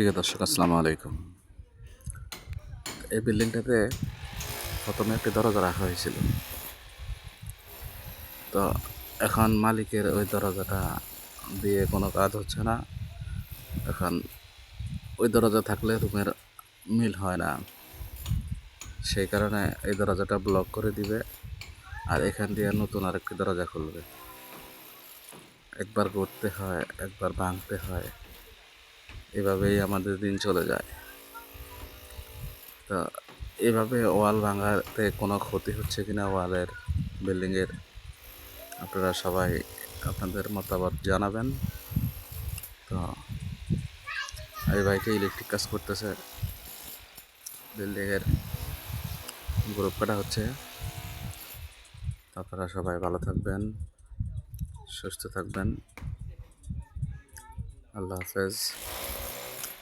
প্রিয় দর্শক, আসসালামু আলাইকুম। এই বিল্ডিংটাতে প্রথমে একটি দরজা রাখা হয়েছিল। তো এখন মালিকের ওই দরজাটা দিয়ে কোনো কাজ হচ্ছে না। এখন ওই দরজা থাকলে রুমের মিল হয় না। সেই কারণে এই দরজাটা ব্লক করে দিবে আর এখান দিয়ে নতুন আরেকটি দরজা খুলবে। একবার গড়তে হয়, একবার ভাঙতে হয়। এভাবেই আমাদের দিন চলে যায়। তো এভাবে ওয়াল ভাঙাতে কোনো ক্ষতি হচ্ছে কিনা ওয়ালের বিল্ডিংয়ের? আপনারা সবাই আপনাদের মতামত জানাবেন। তো এই ভাইটি ইলেকট্রিক কাজ করতেছে। বিল্ডিংয়ের গ্রুপ কাটা হচ্ছে? আপনারা সবাই ভালো থাকবেন, সুস্থ থাকবেন। আল্লাহ হাফেজ।